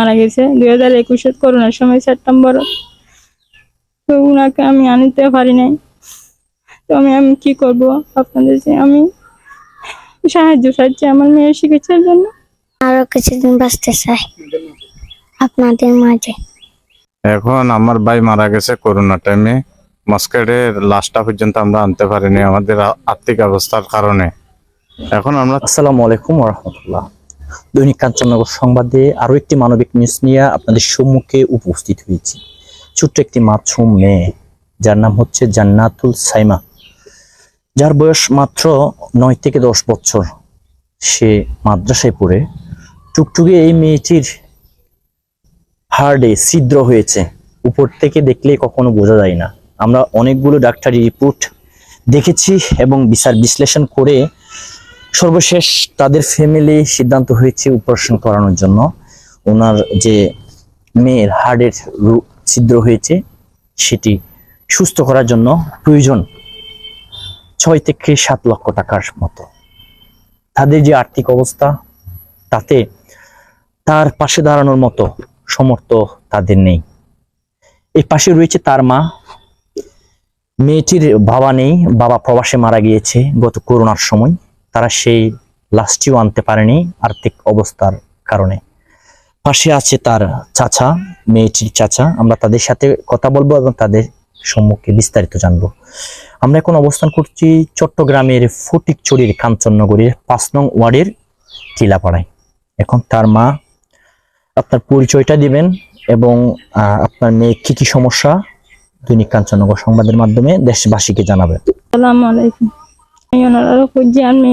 মারা গেছে। দুই হাজার একুশে করোনার সময় সেপ্টেম্বর। তো উনাকে আমি আনতে পারি নাই। তো আমি আমি কি করব? আপনাদের যে আমি সাহায্য চাইছি আমার মেয়ের চিকিৎসার জন্য। আরও কিছুদিন বাঁচতে চাই আপনাদের মাঝে। এখন আমার ভাই মারা গেছে করোনা টাইমে মস্কেটের লাশটা পর্যন্ত আমরা আনতে পারিনি। আমাদের আর্থিক অবস্থার কারণে। এখন আমরা আসসালামু আলাইকুম রহমতুল্লাহ। দৈনিক কাঞ্চননগর সংবাদে আরও একটি মানবিক নিউজ নিয়ে আপনাদের সম্মুখে উপস্থিত হয়েছি। ছোট্ট একটি মাছুম মেয়ে, যার নাম হচ্ছে জান্নাতুল সাইমা। যার বয়স মাত্র নয় থেকে দশ বছর। সে মাদ্রাসায় পড়ে। টুকটুকে এই মেয়েটির হার্ডে ছিদ্র হয়েছে। উপর থেকে দেখলে কখনো বোঝা যায় না। আমরা অনেকগুলো ডাক্তারি রিপোর্ট দেখেছি এবং বিচার বিশ্লেষণ করে সর্বশেষ তাদের ফ্যামিলি সিদ্ধান্ত হয়েছে অপারেশন করানোর জন্য। ওনার যে মেয়ের হার্টের ছিদ্র হয়েছে, সেটি সুস্থ করার জন্য প্রয়োজন ছয় থেকে সাত লক্ষ টাকার মতো। তাদের যে আর্থিক অবস্থা, তাতে তার পাশে দাঁড়ানোর মতো সমর্থ তাদের নেই। এই পাশে রয়েছে তার মা। মেয়েটির বাবা নেই, বাবা প্রবাসে মারা গিয়েছে গত করোনার সময়। তারা সেই লাশটিও আনতে পারেনি আর্থিক অবস্থার কারণে। পাশে আছে তার চাচা, মেয়েটির চাচা। আমরা তাদের সাথে কথা বলব এবং তাদের সম্মুখে বিস্তারিত জানব। আমরা এখন অবস্থান করছি চট্টগ্রামের ফটিকচুরির কাঞ্চননগরীর পাঁচ নং ওয়ার্ডের টিলাপাড়ায়। এখন তার মা আপনার পরিচয়টা দিবেন এবং আপনার মেয়ে কি কি সমস্যা? দৈনিক কাঞ্চননগর সংবাদের মাধ্যমে দেশবাসীকে জানাবেন। আমি খুঁজছি আমি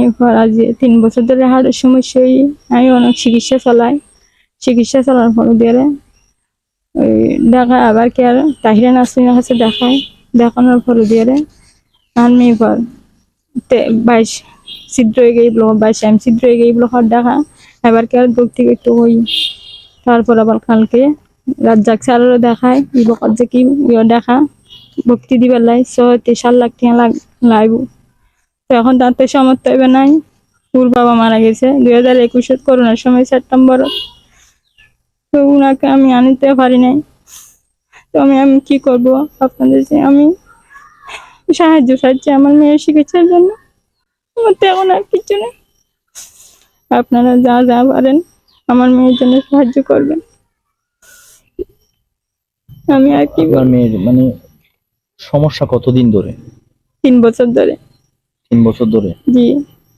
তিন বছর ধরে হাড়ের সমস্যায় আমি অনেক চিকিৎসা চালাই। চিকিৎসা চালার পর দিয়ে ওই দেখা আবার কি আর তাহিরা কাছে দেখায় দেখানোর পর দিয়ে আমি এবার বাইশ ছিদ্র হয়ে গেই ব্লক বাইশ ছিদ্র হয়ে গেই ব্লক দেখা এবার কি আর ভর্তি করতে হই। তারপর আবার কালকে রাজ্জাক স্যারেরও দেখায় ই যে কি দেখা ভক্তি দিবার লাই ছয়তে সাত লাখ টাকা লাগ তো এখন তার তো সমর্থ হইবে নাই। ওর বাবা মারা গেছে। দুই হাজার একুশে করোনার সময় সেপ্টেম্বর। তো উনাকে আমি আনতে পারি নাই। তো আমি আমি কি করব আপনাদের যে আমি সাহায্য চাইছি আমার মেয়ের চিকিৎসার জন্য। আমার তো এখন আর কিছু নেই। আপনারা যা যা পারেন আমার মেয়ের জন্য সাহায্য করবেন। আমি আর কি মেয়ের মানে সমস্যা কতদিন ধরে? তিন বছর ধরে। তিন বছর ধরে? জি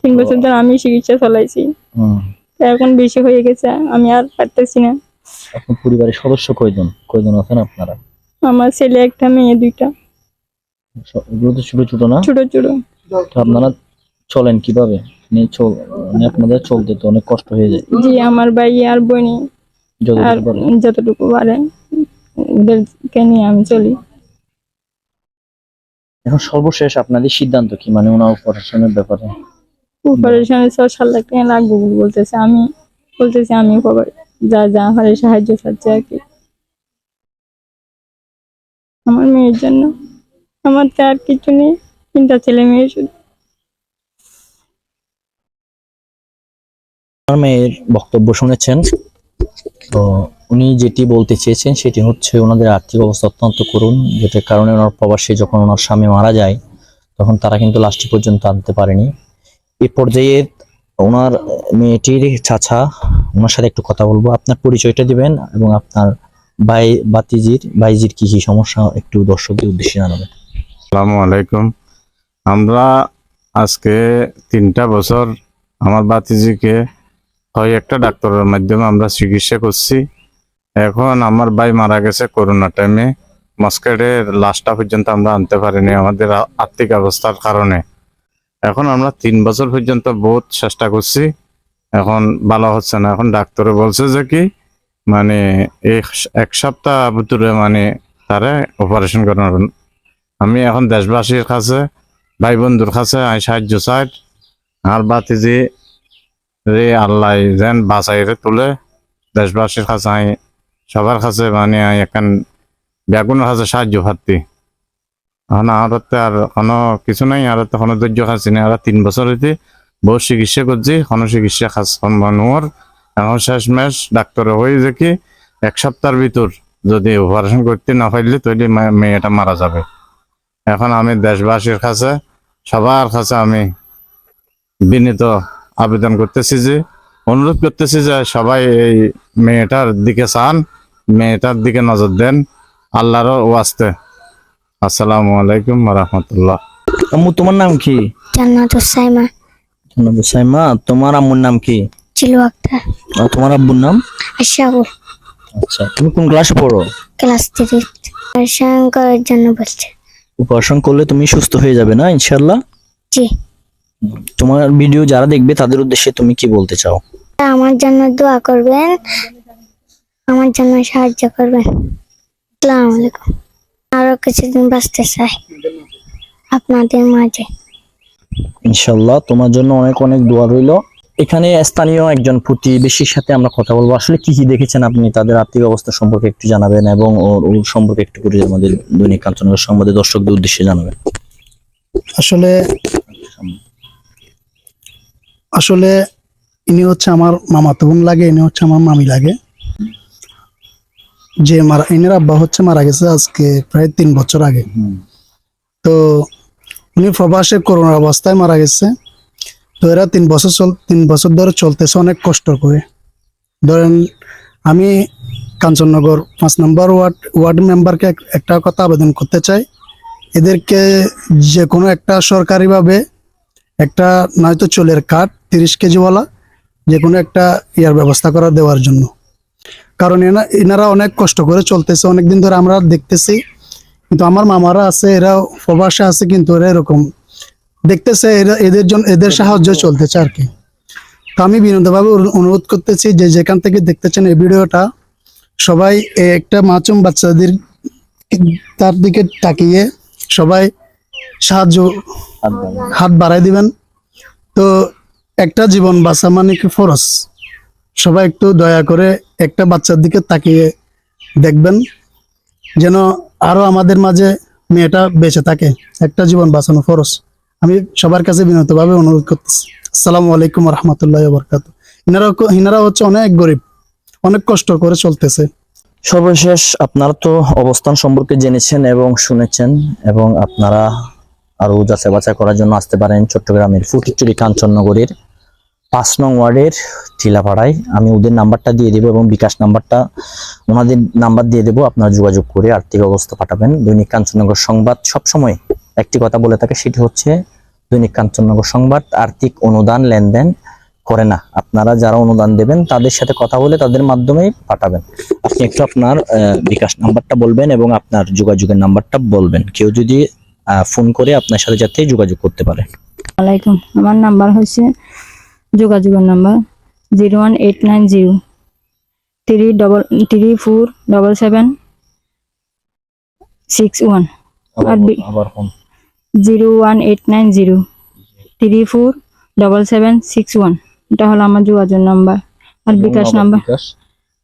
তিন বছর ধরে আমি চিকিৎসা চালাইছি। এখন বেশি হয়ে গেছে আমি আর পারতেছি না। আপনার পরিবারের সদস্য কয়জন? কয়জন আছেন আপনারা? আমার ছেলে একটা মেয়ে দুইটা। এগুলো তো ছোট ছোট না? ছোট ছোট। তো আপনারা চলেন কীভাবে? মানে চল মানে আপনাদের চলতে তো অনেক কষ্ট হয়ে যায়। জি আমার ভাই আর বোনি আর যতটুকু পারে। যতটুকু পারে ওদেরকে নিয়ে আমি চলি। এখন সর্বশেষ আপনাদের সিদ্ধান্ত কি? মানে ওনার অপারেশনের ব্যাপারে। অপারেশনে ছ সাত লাখ টাকা লাগবে বলে বলতেছে আমি বলতেছি আমি যা যা হয় সাহায্য চাচ্ছি আর কি। আমার মেয়ের জন্য। আমার তো আর কিছু নেই তিনটা ছেলে মেয়ে শুধু। আমার মেয়ের বক্তব্য শুনেছেন? তো উনি যেটি বলতে চেয়েছেন সেটি হচ্ছে ওনাদের আর্থিক অবস্থা অত্যন্ত করুন যেটার কারণে ওনার প্রবাসে যখন ওনার স্বামী মারা যায়, তখন তারা কিন্তু লাস্টটি পর্যন্ত আনতে পারেনি। এ পর্যায়ে ওনার মেয়েটির চাচা, ওনার সাথে একটু কথা বলব। আপনার পরিচয়টা দিবেন এবং আপনার ভাই বাতিজির ভাইজির কি কি সমস্যা একটু দর্শকদের উদ্দেশ্যে জানাবেন। আসসালামু আলাইকুম। আমরা আজকে তিনটা বছর আমার বাতিজিকে হয় একটা ডাক্তারের মাধ্যমে আমরা চিকিৎসা করছি। এখন আমার ভাই মারা গেছে করোনা টাইমে মস্কেটের লাশটা পর্যন্ত আমরা আনতে পারিনি, আমাদের আর্থিক অবস্থার কারণে। এখন আমরা তিন বছর পর্যন্ত বহুত চেষ্টা করছি। এখন ভালো হচ্ছে না। এখন ডাক্তারে বলছে যে কি মানে এক সপ্তাহ ভিতরে মানে তারে অপারেশন করানোর আমি এখন দেশবাসীর কাছে, ভাই বন্ধুর কাছে আমি সাহায্য চাই। আর বাতিজি রে আল্লাহ যেন বাঁচাইরে তুলে, দেশবাসীর কাছে সবার কাছে মানে এখন বেগুনের কাছে সাহায্য পাচ্ছি এখন আর আর কোনো কিছু নাই আর তো কোনো ধৈর্য খাচ্ছি না আর তিন বছর হইতে বহু চিকিৎসা করছি, কোনো চিকিৎসা খাস নোর এখন শেষ মেশ ডাক্তার হয়ে যে কি, এক সপ্তাহের ভিতর যদি অপারেশন করতে না পারলে মে- মেয়েটা মারা যাবে। এখন আমি দেশবাসীর কাছে, সবার কাছে আমি বিনীত আবেদন করতেছি যে অনুরোধ করতেছি যে সবাই এই মেয়েটার দিকে চান মেয়েটার দিকে নজর দেন। আল্লাহরও ওয়াস্তে। আসসালামু আলাইকুম রহমতুল্লাহ। আম্মু তোমার নাম কি? সাইমা সাইমা তোমার আম্মুর নাম কি? আর তোমার আব্বুর নাম? আশাবু। আচ্ছা তুমি কোন ক্লাসে পড়ো? Class three. পড়াশোনা করার জন্য বলছে অপারেশন করলে তুমি সুস্থ হয়ে যাবে না ইনশাল্লাহ জি। তোমার ভিডিও যারা দেখবে তাদের উদ্দেশ্যে তুমি কি বলতে চাও? আমার জন্য দোয়া করবেন। আমার জন্য সাহায্য করবেন। আসসালামু আলাইকুম। আরও কিছুদিন বাঁচতে চাই আপনাদের মাঝে। ইনশাল্লাহ তোমার জন্য অনেক অনেক দোয়া রইল। এখানে স্থানীয় একজন প্রতিবেশীর সাথে আমরা কথা বলব। আসলে কি কি দেখেছেন আপনি? তাদের আর্থিক অবস্থা সম্পর্কে একটু জানাবেন এবং ওর ওর সম্পর্কে একটু করে আমাদের দৈনিক কাঞ্চনগর সংবাদে দর্শকদের উদ্দেশ্যে জানাবেন। আসলে আসলে ইনি হচ্ছে আমার মামাতো বোন লাগে ইনি হচ্ছে আমার মামি লাগে। যে মারা ইনের আব্বা হচ্ছে মারা গেছে আজকে প্রায় তিন বছর আগে। তো উনি প্রবাসে করোনার অবস্থায় মারা গেছে। তো এরা তিন বছর চল তিন বছর ধরে চলতেছে অনেক কষ্ট করে। ধরেন আমি কাঞ্চননগর পাঁচ নম্বর ওয়ার্ড ওয়ার্ড মেম্বারকে একটা কথা আবেদন করতে চাই। এদেরকে যে কোনো একটা সরকারিভাবে একটা নয়তো চুলের কাঠ তিরিশ কেজিওয়ালা যে কোনো একটা ইয়ার ব্যবস্থা করা দেওয়ার জন্য। কারণ এনা এনারা অনেক কষ্ট করে চলতেছে অনেকদিন ধরে আমরা দেখতেছি। কিন্তু আমার মামারা আছে এরা প্রবাসে আছে কিন্তু এরা এরকম দেখতেছে এরা এদের জন্য এদের সাহায্য চলতেছে আর কি। তো আমি বিনোদভাবে অনুরোধ করতেছি যে যেখান থেকে দেখতেছেন এই ভিডিওটা সবাই একটা মাচুম বাচ্চাদের তার দিকে তাকিয়ে সবাই সাহায্য হাত বাড়াই দিবেন। তো একটা জীবন বাঁচা মানে কি ফরজ? সবাই একটু দয়া করে একটা বাচ্চার দিকে তাকিয়ে দেখবেন, যেন আরও আমাদের মাঝে মেয়েটা বেঁচে থাকে। একটা জীবন বাঁচানো ফরজ। আমি সবার কাছে বিনতভাবে অনুরোধ করতেছি। আসসালামু আলাইকুম রহমতুল্লাহ বরকাত ইনারা ইনারা হচ্ছে অনেক গরিব, অনেক কষ্ট করে চলতেছে। সর্বশেষ আপনারা তো অবস্থান সম্পর্কে জেনেছেন এবং শুনেছেন, এবং আপনারা আরও যাচাই বাছাই করার জন্য আসতে পারেন চট্টগ্রামের ফুটিচুরি কাঞ্চননগরের পাঁচ নং ওয়ার্ডের টিলাপাড়ায়। আমি ওদের নাম্বারটা দিয়ে দেবো এবং বিকাশ নাম্বারটা, ওনাদের নাম্বার দিয়ে দেবো। আপনারা যোগাযোগ করে আর্থিক অবস্থা পাঠাবেন। দৈনিক কাঞ্চননগর সংবাদ সবসময় একটি কথা বলে থাকে, সেটি হচ্ছে দৈনিক কাঞ্চননগর সংবাদ, আর্থিক অনুদান লেনদেন করে না। আপনারা যারা অনুদান দেবেন, তাদের সাথে কথা বলে তাদের মাধ্যমেই পাঠাবেন। আপনি একটু আপনার বিকাশ নাম্বারটা বলবেন এবং আপনার যোগাযোগের নাম্বারটা বলবেন। কেউ যদি ফোন করে আপনার সাথে যাতে যোগাযোগ করতে পারে। আমার নাম্বার হচ্ছে যোগাযোগের number zero one eight nine zero three double three four double seven six one. আর zero one eight nine zero three four double seven six one. এটা হলো আমার যোগাযোগ নাম্বার। আর বিকাশ নাম্বার? বিকাশ।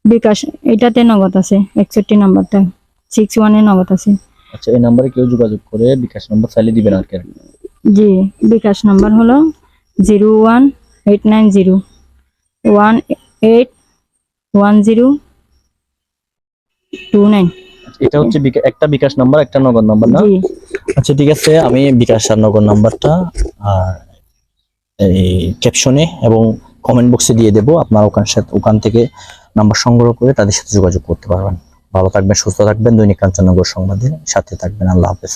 বিকাশ এটাতে নগদ আছে একষট্টি নাম্বারটা। সিক্স ওয়ানে নগদ আছে। আচ্ছা এই নাম্বারে কেউ যোগাযোগ করে বিকাশ নাম্বার চাইলে দিবেন আর কি। জি বিকাশ নাম্বার হলো zero one eight nine zero one eight one zero two nine এটা হচ্ছে একটা বিকাশ নাম্বার একটা নগদ নাম্বার না? আচ্ছা ঠিক আছে আমি বিকাশ আর নগদ নাম্বারটা আর এই ক্যাপশনে এবং কমেন্ট বক্সে দিয়ে দেবো। আপনারা ওখান সাথে ওখান থেকে নাম্বার সংগ্রহ করে তাদের সাথে যোগাযোগ করতে পারবেন। ভালো থাকবেন সুস্থ থাকবেন। দৈনিক কাঞ্চননগর সংবাদে সাথে থাকবেন। আল্লাহ হাফেজ।